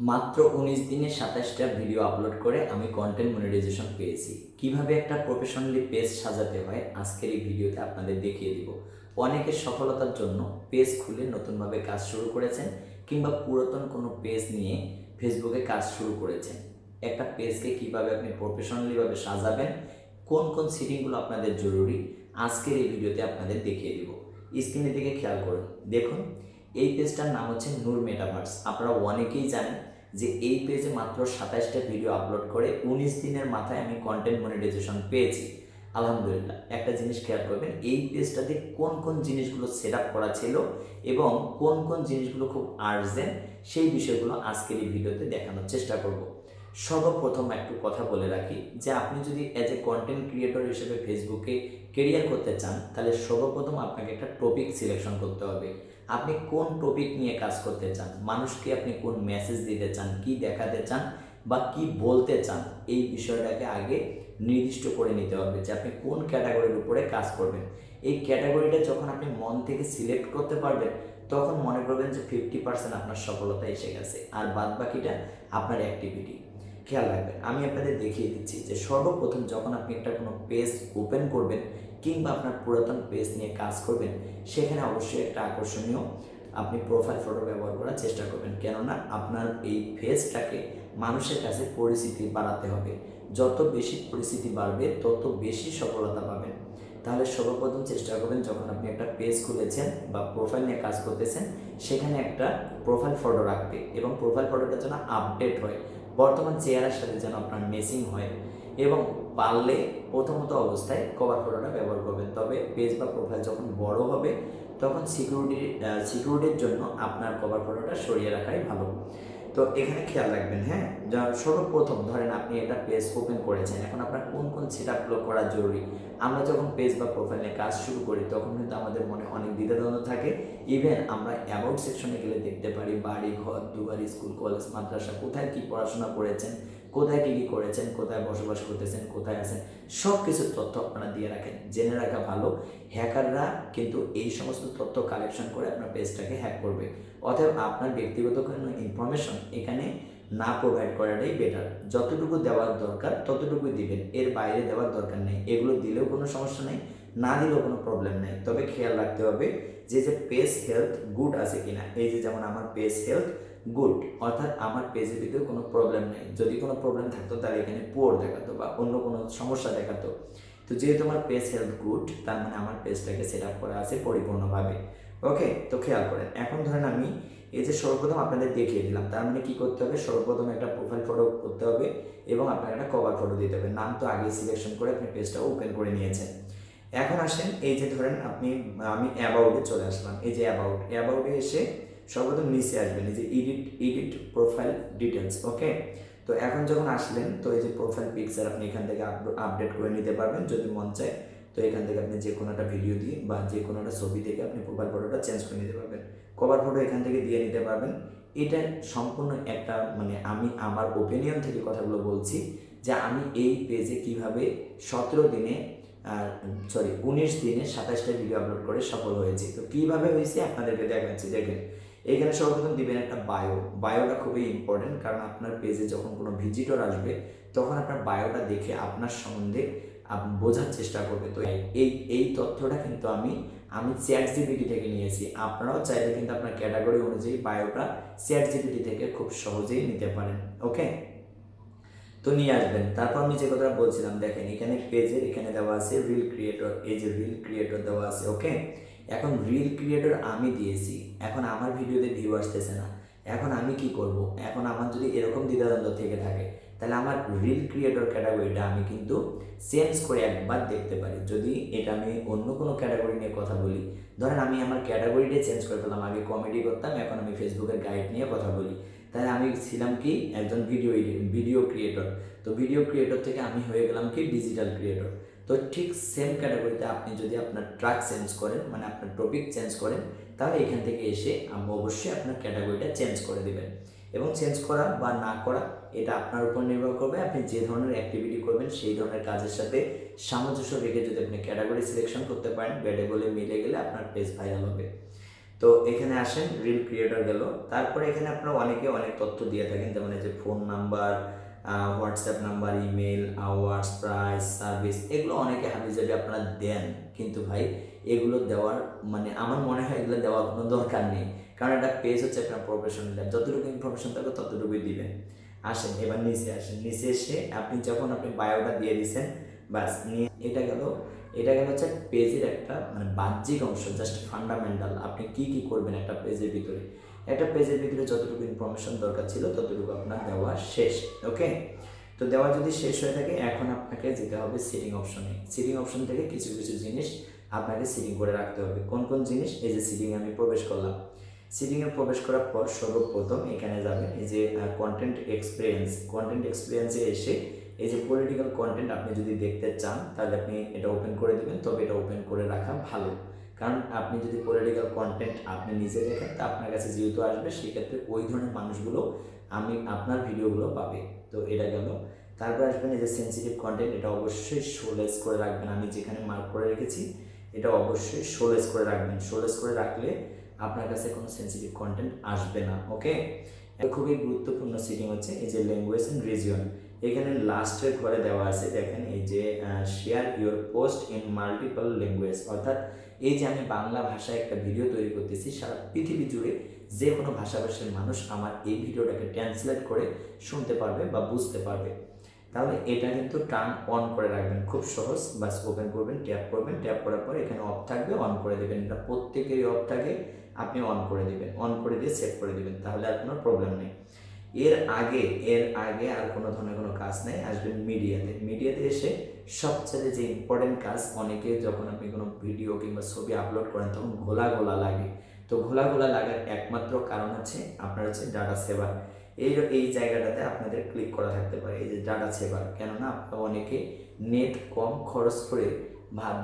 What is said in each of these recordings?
মাত্র উনিশ দিনে সাতাশটা ভিডিও আপলোড করে আমি কন্টেন্ট মনিটাইজেশন পেয়েছি। কীভাবে একটা প্রফেশনালি পেজ সাজাতে হয়, আজকের এই ভিডিওতে আপনাদের দেখিয়ে দিব। অনেকের সফলতার জন্য পেজ খুলে নতুনভাবে কাজ শুরু করেছেন কিংবা পুরাতন কোনো পেজ নিয়ে ফেসবুকে কাজ শুরু করেছেন। একটা পেজকে কীভাবে আপনি প্রফেশনালিভাবে সাজাবেন, কোন কোন সিটিংগুলো আপনাদের জরুরি, আজকের এই ভিডিওতে আপনাদের দেখিয়ে দিব। স্ক্রিনের দিকে খেয়াল করুন। দেখুন এই পেজটার নাম হচ্ছে নূর মেটাভার্স। আপনারা অনেকেই জানেন যে এই পেজে মাত্র সাতাশটা ভিডিও আপলোড করে উনিশ দিনের মাথায় আমি কন্টেন্ট মনিটাইজেশন পেয়েছি। আলহামদুলিল্লাহ, একটা জিনিস খেয়াল করবেন, এই পেজটাতে কোন কোন জিনিসগুলো সেট আপ করা ছিল এবং কোন কোন জিনিসগুলো খুব আর্জেন্ট সেই বিষয়গুলো আজকের এই ভিডিওতে দেখানোর চেষ্টা করব। সর্বপ্রথম একটু কথা বলে রাখি যে আপনি যদি অ্যাজ এ কন্টেন্ট ক্রিয়েটর হিসেবে ফেসবুকে কেরিয়ার করতে চান, তাহলে সর্বপ্রথম আপনাকে একটা টপিক সিলেকশন করতে হবে। আপনি কোন টপিক নিয়ে কাজ করতে চান? মানুষকে আপনি কোন মেসেজ দিতে চান? কি দেখাতে চান? বা কি বলতে চান? এই বিষয়টাকে আগে নির্দিষ্ট করে নিতে হবে যে আপনি কোন ক্যাটাগরির উপরে কাজ করবেন। এই ক্যাটাগরিটা যখন আপনি মন থেকে সিলেক্ট করতে পারবেন, তখন মনে করবেন যে ফিফটি পার্সেন্ট আপনার সফলতা এসে গেছে। আর বাদ বাকিটা আপনার অ্যাক্টিভিটি খেয়াল রাখবেন, আমি আপনাদের দেখিয়ে দিচ্ছি যে সর্বপ্রথম যখন আপনি একটা কোনো পেজ ওপেন করবেন কিংবা আপনার পুরাতন পেজ নিয়ে কাজ করবেন, সেখানে অবশ্যই একটা আকর্ষণীয় আপনি প্রোফাইল ফটো ব্যবহার করার চেষ্টা করবেন। কেননা আপনার এই ফেসটাকে মানুষের কাছে পরিচিতি বাড়াতে হবে। যত বেশি পরিচিতি বাড়বে, তত বেশি সফলতা পাবেন। তাহলে সর্বপ্রথম চেষ্টা করবেন, যখন আপনি একটা পেজ খুলেছেন বা প্রোফাইল নিয়ে কাজ করতেছেন, সেখানে একটা প্রোফাইল ফটো রাখবে এবং প্রোফাইল ফটোটা যেন আপডেট হয়। বর্তমান চেহারার সাথে যেন আপনার মেসিং হয়। এবং পারলে প্রথমত অবস্থায় কভার ফটোটা ব্যবহার করবেন। তবে পেজ বা প্রোফাইল যখন বড় হবে, তখন সিকিউরিটি সিকিউরিটির জন্য আপনার কভার ফটোটা সরিয়ে রাখাই ভালো। তো এখানে খেয়াল রাখবেন হ্যাঁ? যা সর্বপ্রথম, ধরেন আপনি এটা পেজ ওপেন করেছেন, এখন আপনার কোন কোন সেট আপগুলো করা জরুরি? আমরা যখন পেজ বা প্রোফাইলে কাজ শুরু করি, তখন কিন্তু আমাদের মনে অনেক দ্বিধাদ্বন্দ্ব থাকে। ইভেন আমরা অ্যাবাউট সেকশনে গেলে দেখতে পারি, বাড়ি, ঘর, দুয়ার স্কুল কলেজ মাদ্রাসা, কোথায় কি পড়াশোনা করেছেন, কোথায় কী কী করেছেন, কোথায় বসবাস করতেছেন, কোথায় আছেন সব কিছুর তথ্য আপনারা দিয়ে রাখেন। জেনে রাখা ভালো। হ্যাকাররা কিন্তু এই সমস্ত তথ্য কালেকশন করে আপনার পেজটাকে হ্যাক করবে। অতএব আপনার ব্যক্তিগত কোনো ইনফরমেশন এখানে না প্রোভাইড করাটাই বেটার যতটুকু দেওয়ার দরকার, ততটুকুই দিবেন। এর বাইরে দেওয়ার দরকার নেই। এগুলো দিলেও কোনো সমস্যা নেই, না দিলেও কোনো প্রবলেম নেই। তবে খেয়াল রাখতে হবে যে যে পেজ হেলথ গুড আছে কিনা। এই যে যেমন আমার পেজ হেলথ গুড অর্থাৎ আমার পেজের ভিতরে কোনো প্রবলেম নেই। যদি কোনো প্রবলেম থাকতো, তাহলে এখানে পোর দেখাতো বা অন্য কোনো সমস্যা দেখাতো। তো যেহেতু আমার পেজ হেলথ গুড তার মানে আমার পেজটাকে সেট আপ করা আছে পরিপূর্ণভাবে। ওকে তো খেয়াল করেন। এখন ধরেন আমি এই যে সর্বপ্রথম আপনাদের দেখিয়ে দিলাম, তার মানে কি করতে হবে? সর্বপ্রথম একটা প্রোফাইল ফটো করতে হবে এবং আপনার একটা কভার ফটো দিতে হবে। নাম তো আগে সিলেকশন করে আপনি পেজটা ওপেন করে নিয়েছেন। এখন আসেন, এই যে ধরেন আপনি, আমি অ্যাবাউটে চলে আসলাম। এই যে অ্যাবাউট অ্যাবাউটে এসে সর্বপ্রথম নিচে আসবেন, এই যে edit edit profile details okay তো এখন যখন আসলেন, তো এই যে প্রোফাইল পিকচার আপনি এখান থেকে আপডেট করে নিতে পারবেন, যদি মন চায়। তো এখান থেকে আপনি যে কোনো একটা ভিডিও দিয়ে বা যে কোনো একটা ছবি থেকে আপনি প্রোফাইল ফটোটা চেঞ্জ করে নিতে পারবেন। কভার ফটো এখান থেকে দিয়ে নিতে পারবেন। এটা সম্পূর্ণ একটা মানে আমি আমার ওপিনিয়ন থেকে কথাগুলো বলছি যে আমি এই পেজে কীভাবে সতেরো দিনে সরি উনিশ দিনে সাতাশটা ভিডিও আপলোড করে সফল হয়েছি। তো কীভাবে হয়েছে আপনাদেরকে দেখাচ্ছি। দেখেন, এখানে সর্বপ্রথম দিবেন একটা বায়ো বায়োটা খুবই ইম্পর্টেন্ট কারণ আপনার পেজে যখন কোনো ভিজিটর আসবে, তখন আপনার বায়োটা দেখে আপনার সম্বন্ধে বোঝার চেষ্টা করবে। তো এই এই তথ্যটা কিন্তু আমি আমি চ্যাট জিপিটি থেকে নিয়েছি। আপনারাও চাইলে কিন্তু আপনার ক্যাটাগরি অনুযায়ী বায়োটা চ্যাট জিপিটি থেকে খুব সহজেই নিতে পারেন। ওকে? তো নিয়ে আসবেন। তারপর আমি যে কথাটা বলছিলাম, দেখেন, এখানে পেজের এখানে দেওয়া আছে রিল ক্রিয়েটর এই যে রিল ক্রিয়েটর দেওয়া আছে, ওকে? এখন রিল ক্রিয়েটর আমি দিয়েছি। এখন আমার ভিডিওতে ভিউ আসতেছে না। এখন আমি কি করব? এখন আমার যদি এরকম দ্বিধাদ্বন্দ্ব থেকে থাকে তাহলে আমার রিল ক্রিয়েটর ক্যাটাগরিটা আমি কিন্তু চেঞ্জ করে একবার দেখতে পারি। যদি এটা আমি অন্য কোনো ক্যাটাগরি নিয়ে কথা বলি, ধরেন আমি আমার ক্যাটাগরিটা চেঞ্জ করে ফেললাম, আগে কমেডি করতাম, এখন আমি ফেসবুকের গাইড নিয়ে কথা বলি। তাহলে আমি ছিলাম কি? একজন ভিডিও ভিডিও ক্রিয়েটর তো ভিডিও ক্রিয়েটর থেকে আমি হয়ে গেলাম কি? ডিজিটাল ক্রিয়েটর তো ঠিক সেম ক্যাটাগরিতে আপনি যদি আপনার ট্রাক চেঞ্জ করেন মানে আপনার টপিক চেঞ্জ করেন, তাহলে এখান থেকে এসে আমি অবশ্যই আপনার ক্যাটাগরিটা চেঞ্জ করে দেবেন। এবং চেঞ্জ করা বা না করা এটা আপনার উপর নির্ভর করবে। আপনি যে ধরনের অ্যাক্টিভিটি করবেন, সেই ধরনের কাজের সাথে সামঞ্জস্য রেখে যদি আপনি ক্যাটাগরি সিলেকশন করতে পারেন বেডে বলে মিলে গেলে আপনার পেজ ভাইরাল হবে। তো এখানে আসেন রিল ক্রিয়েটর গেল। তারপরে এখানে আপনারা অনেকে অনেক তথ্য দিয়ে থাকেন, যেমন এই যে phone number WhatsApp number email hours price service এগুলো অনেকে হাবিজাবি আপনারা দেন, কিন্তু ভাই, এগুলো দেওয়ার মানে আমার মনে হয় এগুলো দেওয়ার কোনো দরকার নেই। কারণ একটা পেজ হচ্ছে একটা প্রফেশনাল যতটুকু ইনফরমেশন থাকবে, ততটুকুই দিবেন। আসেন, এবার নিচে আসেন। নিচে এসে আপনি যখন আপনি বায়োটা দিয়ে দিচ্ছেন বাস নিয়ে এটা গেল এটা গেল হচ্ছে পেজের একটা মানে বাহ্যিক অংশ জাস্ট ফান্ডামেন্টাল আপনি কি কি করবেন একটা পেজের ভিতরে? একটা পেজের ভিতরে যতটুকু ইনফরমেশন দরকার ছিল, ততটুকু আপনার দেওয়া শেষ ওকে তো দেওয়া যদি শেষ হয়ে থাকে, এখন আপনাকে যেতে হবে সিটিং অপশনে সিটিং অপশন থেকে কিছু কিছু জিনিস আপনাকে সিটিং করে রাখতে হবে। কোন কোন জিনিস? এই যে সিটিং আমি প্রবেশ করলাম। সিটিংয়ে প্রবেশ করার পর সর্বপ্রথম এখানে যাবেন, এই যে কন্টেন্ট এক্সপিরিয়েন্স কন্টেন্ট এক্সপিরিয়েন্সে এসে এই যে পলিটিক্যাল কন্টেন্ট আপনি যদি দেখতে চান, তাহলে আপনি এটা ওপেন করে দেবেন, তবে এটা ওপেন করে রাখা ভালো। কারণ আপনি যদি পলিটিক্যাল কন্টেন্ট আপনি নিজে দেখেন, তা আপনার কাছে যেহেতু আসবে, সেক্ষেত্রে ওই ধরনের মানুষগুলো আমি আপনার ভিডিওগুলো পাবে। তো এটা গেল। তারপর আসবেন এই যে সেন্সিটিভ কন্টেন্ট এটা অবশ্যই শোলেস করে রাখবেন। আমি যেখানে মার্ক করে রেখেছি, এটা অবশ্যই শোলেস করে রাখবেন। শোলেস করে রাখলে আপনার কাছে কোনো সেন্সিটিভ কন্টেন্ট আসবে না ওকে খুবই গুরুত্বপূর্ণ সিটিং হচ্ছে এই যে ল্যাঙ্গুয়েজ অ্যান্ড রিজিয়ন এখানে লাস্টের ঘরে দেওয়া আছে, দেখেন এই যে share your post in multiple language অর্থাৎ এই যে আমি বাংলা ভাষায় একটা ভিডিও তৈরি করতেছি, সারা পৃথিবী জুড়ে যে কোনো ভাষাভাষীর মানুষ আমার এই ভিডিওটাকে ট্রান্সলেট করে শুনতে পারবে বা বুঝতে পারবে। তাহলে এটা কিন্তু টার্ন অন করে রাখবেন, খুব সহজ। বাস ওপেন করবেন ট্যাপ করবেন ট্যাপ করার পর এখানে অফ থাকবে অন করে দেবেন। এটা প্রত্যেকেরই অফ থাকে। আপনি অন করে দিবেন অন করে দিয়ে সেভ করে দিবেন, তাহলে আর কোনো প্রবলেম নেই। এর আগে এর আগে আর কোনো ধরনের কোনো কাজ নেই, আসবেন মিডিয়াতে মিডিয়াতে এসে সবচেয়ে যে ইম্পর্টেন্ট কাজ, অনেকে যখন আপনি কোনো ভিডিও কিংবা ছবি আপলোড করেন, তখন ঘোলা ঘোলা লাগে। তো ঘোলা ঘোলা লাগার একমাত্র কারণ হচ্ছে, আপনার হচ্ছে ডাটা সেভার এই এই জায়গাটাতে আপনাদের ক্লিক করা থাকতে পারে, এই যে ডাটা সেভার কেননা, আপনারা অনেকে নেট কম খরচ করে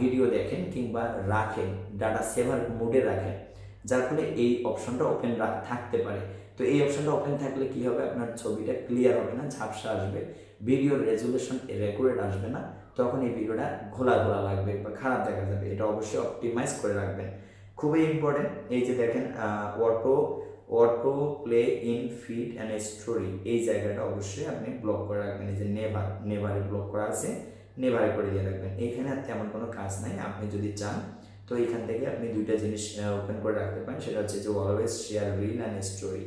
ভিডিও দেখেন কিংবা রাখেন ডাটা সেভার মোডে রাখেন। যার ফলে এই অপশনটা ওপেন থাকতে পারে। তো এই অপশনটা ওপেন থাকলে কি হবে? আপনার ছবিটা ক্লিয়ার হবে না, ঝাপসা আসবে। ভিডিওর রেজুলেশন রেকর্ডেড আসবে না। তখন এই ভিডিওটা ঘোলা ঘোলা লাগবে বা খারাপ দেখা যাবে। এটা অবশ্যই অপটিমাইজ করে রাখবেন। খুবই ইম্পর্টেন্ট এই যে দেখেন auto autoplay in feed and story এই জায়গাটা অবশ্যই আপনি ব্লক করে রাখবেন। এই যে নেভার নেভারে ব্লক করা আছে নেভারে করে দিয়ে রাখবেন। এখানে আর তেমন কোনো কাজ নাই। আপনি যদি চান তো এখান থেকে আপনি দুইটা জিনিস ওপেন করে রাখতে পারেন। সেটা হচ্ছে যে always share reel and story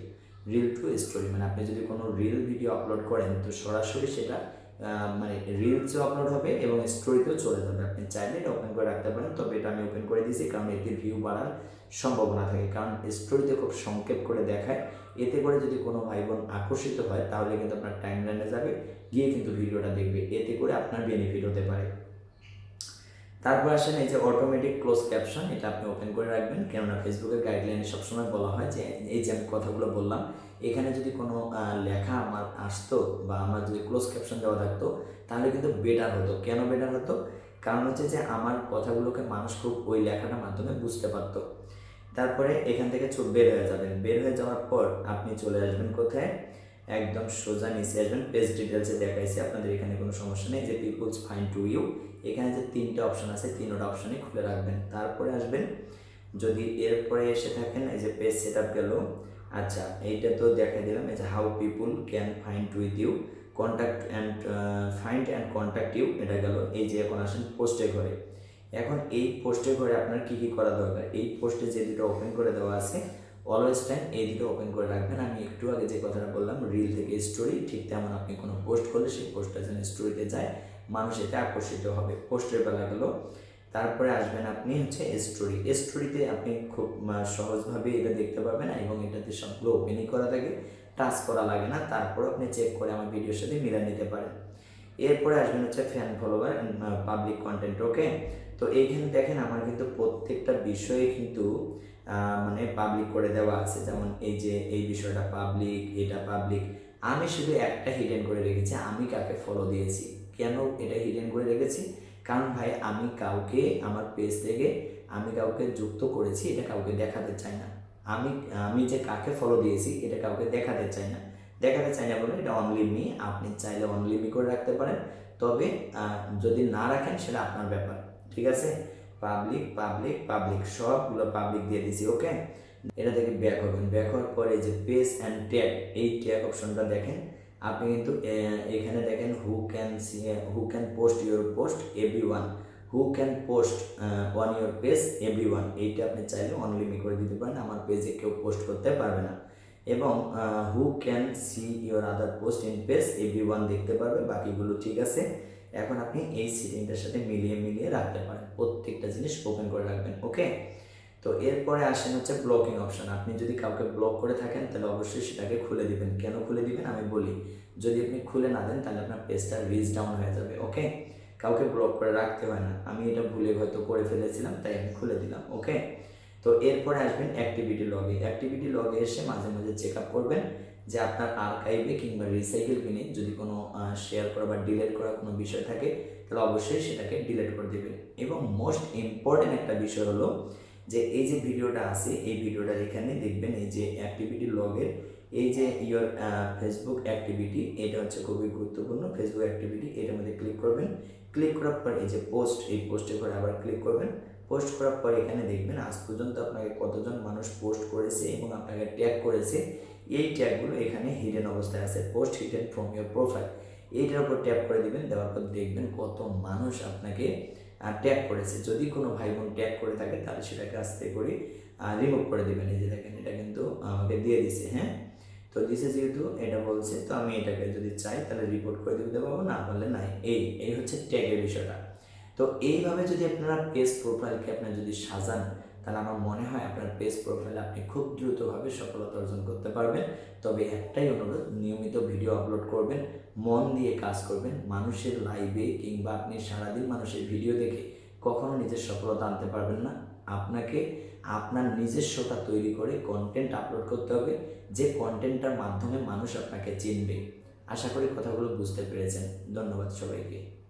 reel to story মানে আপনি যদি কোনো রিল ভিডিও আপলোড করেন, তো সরাসরি সেটা মানে রিলসও আপলোড হবে এবং স্টোরিতেও চলে যাবে। আপনি চাইলে এটা ওপেন করে রাখতে পারেন, তবে এটা আমি ওপেন করে দিয়েছি কারণ এতে ভিউ বাড়ার সম্ভাবনা থাকে। কারণ স্টোরিতে খুব সংক্ষেপ করে দেখায়। এতে করে যদি কোনো ভাই বোন আকর্ষিত হয়, তাহলে কিন্তু আপনার টাইম লাইনে যাবে, গিয়ে কিন্তু ভিডিওটা দেখবে। এতে করে আপনার বেনিফিট হতে পারে। তারপর আসেন এই যে অটোমেটিক ক্লোজ ক্যাপশন এটা আপনি ওপেন করে রাখবেন। কেননা ফেসবুকের গাইডলাইনে সবসময় বলা হয় যে, এই যে আমি কথাগুলো বললাম, এখানে যদি কোনো লেখা আমার আসতো বা আমার যদি ক্লোজ ক্যাপশন দেওয়া থাকতো, তাহলে কিন্তু বেটার হতো। কেন বেটার হতো? কারণ হচ্ছে যে, আমার কথাগুলোকে মানুষ খুব ওই লেখাটার মাধ্যমে বুঝতে পারতো। তারপরে এখান থেকে বের হয়ে যাবেন। বের হয়ে যাওয়ার পর আপনি চলে আসবেন কোথায়? একদম সোজা নিচে আসবেন পেজ ডিটেলসে দেখাইছি, আপনাদের এখানে কোনো সমস্যা নেই, যে পিপুলস ফাইন টু ইউ এখানে যে তিনটে অপশন আছে, তিনটা অপশনই খুলে রাখবেন। তারপরে আসবেন, যদি এরপরে এসে থাকেন, এই যে পেজ সেট আপ গেল আচ্ছা এইটা তো দেখাই দিলাম, এই যে how people can find with you contact and find and contact you এটা গেল, এই যে এখন আসেন পোস্টে ঘরে। এখন এই পোস্টে ঘরে আপনার কী কী করা দরকার? এই পোস্টে যে দুটো ওপেন করে দেওয়া আছে অলওয়েজ টাইম এই দুটো ওপেন করে রাখবেন। আমি একটু আগে যে কথাটা বললাম রিল থেকে স্টোরি ঠিক তেমন আপনি কোনো পোস্ট করলে সেই পোস্টটা যেন স্টোরিতে যায়, মানুষ এতে আকর্ষিত হবে। পোস্টের বেলা গেলো তারপরে আসবেন আপনি হচ্ছে স্টোরি স্টোরিতে আপনি খুব সহজভাবে এটা দেখতে পাবেন এবং এটাতে সবগুলো ওপেনই করা থাকে, টাচ করা লাগে না। তারপর আপনি চেক করে আমার ভিডিওর সাথে মিলা নিতে পারেন। এরপরে আসবেন হচ্ছে fan follower public content okay তো এইখানে দেখেন আমার কিন্তু প্রত্যেকটা বিষয়ে কিন্তু মানে পাবলিক করে দেওয়া আছে। যেমন এই যে এই বিষয়টা পাবলিক এটা পাবলিক আমি শুধু একটা হিডেন করে রেখেছি, আমি কাকে ফলো দিয়েছি। কেন এটা হিডেন করে রেখেছি? কারণ ভাই, আমি কাউকে, আমার পেজ থেকে আমি কাউকে যুক্ত করেছি, এটা কাউকে দেখাতে চাই না। আমি আমি যে কাকে ফলো দিয়েছি, এটা কাউকে দেখাতে চাই না। দেখাতে চাই না বলে এটা অনলি মি আপনি চাইলে অনলি মি করে রাখতে পারেন। তবে যদি না রাখেন, সেটা আপনার ব্যাপার, ঠিক আছে? পাবলিক পাবলিক পাবলিক সবগুলো পাবলিক দিয়ে দিছি ওকে এটা থেকে ব্যাক হবেন। ব্যাক হওয়ার পরে যে পেজ অ্যান্ড ট্যাগ এই ট্যাগ অপশনটা দেখেন। আপনি কিন্তু এখানে দেখেন who can see who can post your post everyone who can post on your page everyone এইটা আপনি চাইলে অনলিমি করে দিতে পারেন, আমার পেজে কেউ পোস্ট করতে পারবে না। এবং who can see your other post in page everyone দেখতে পারবে, বাকিগুলো ঠিক আছে। এখন আপনি এই সেটিংটার সাথে মিলিয়ে মিলিয়ে রাখতে পারেন। প্রত্যেকটা জিনিস ওপেন করে রাখবেন ওকে তো এরপরে আসেন হচ্ছে ব্লকিং অপশন আপনি যদি কাউকে ব্লক করে থাকেন, তাহলে অবশ্যই সেটাকে খুলে দিবেন। কেন খুলে দিবেন? আমি বলি, যদি আপনি খুলে না দেন, তাহলে আপনার পেজটা রিচ ডাউন হয়ে যাবে ওকে কাউকে ব্লক করে রাখতে হয় না। আমি এটা ভুলে হয়তো করে ফেলেছিলাম, তাই আমি খুলে দিলাম ওকে তো এরপরে আসবেন অ্যাক্টিভিটি লগে অ্যাক্টিভিটি লগে এসে মাঝে মাঝে চেক আপ করবেন। যে আপনার আর্কাইভে কিংবা রিসাইকেল বিনে যদি কোনো শেয়ার করা বা ডিলেট করা কোনো বিষয় থাকে, তাহলে অবশ্যই সেটাকে ডিলিট করে দেবেন। এবং মোস্ট ইম্পর্টেন্ট একটা বিষয় হলো যে এই যে ভিডিওটা আছে, এই ভিডিওটার এখানে দেখবেন এই যে অ্যাক্টিভিটি লগের এই যে ইয়োর ফেসবুক অ্যাক্টিভিটি এটা হচ্ছে খুবই গুরুত্বপূর্ণ। ফেসবুক অ্যাক্টিভিটি এটার মধ্যে ক্লিক করবেন। ক্লিক করার পর এই যে পোস্ট এই পোস্টে করে আবার ক্লিক করবেন। পোস্ট করার পর এখানে দেখবেন আজ পর্যন্ত আপনাকে কতজন মানুষ পোস্ট করেছে এবং আপনাকে ট্যাগ করেছে। এই ট্যাগগুলো এখানে হিডেন অবস্থায় আছে post hidden from your profile এইটার উপর ট্যাপ করে দিবেন, দেওয়ার পর দেখবেন কত মানুষ আপনাকে ট্যাগ করেছে। যদি কোনো ভাই বোন ট্যাগ করে থাকে, তাহলে সেটাকে আস্তে করে রিমুভ করে দেবেন। এই যে দেখেন, এটা কিন্তু আমাকে দিয়ে দিছে হ্যাঁ? তো দিছে যেহেতু এটা বলছে, তো আমি এটাকে যদি চাই, তাহলে রিপোর্ট করে দিতে পারব, না পারলে নাই। এই এই হচ্ছে ট্যাগের বিষয়টা। তো এইভাবে যদি আপনারা পেজ প্রোফাইলকে আপনার যদি সাজান তাহলে আমার মনে হয় আপনার পেজ প্রোফাইলে আপনি খুব দ্রুতভাবে সফলতা অর্জন করতে পারবেন। তবে একটাই অনুরোধ, নিয়মিত ভিডিও আপলোড করবেন, মন দিয়ে কাজ করবেন। মানুষের লাইভে কিংবা আপনি সারাদিন মানুষের ভিডিও দেখে কখনো নিজের সফলতা আনতে পারবেন না। আপনাকে আপনার নিজস্বতা তৈরি করে কন্টেন্ট আপলোড করতে হবে। যে কন্টেন্টটার মাধ্যমে মানুষ আপনাকে চিনবে। আশা করি কথাগুলো বুঝতে পেরেছেন। ধন্যবাদ সবাইকে।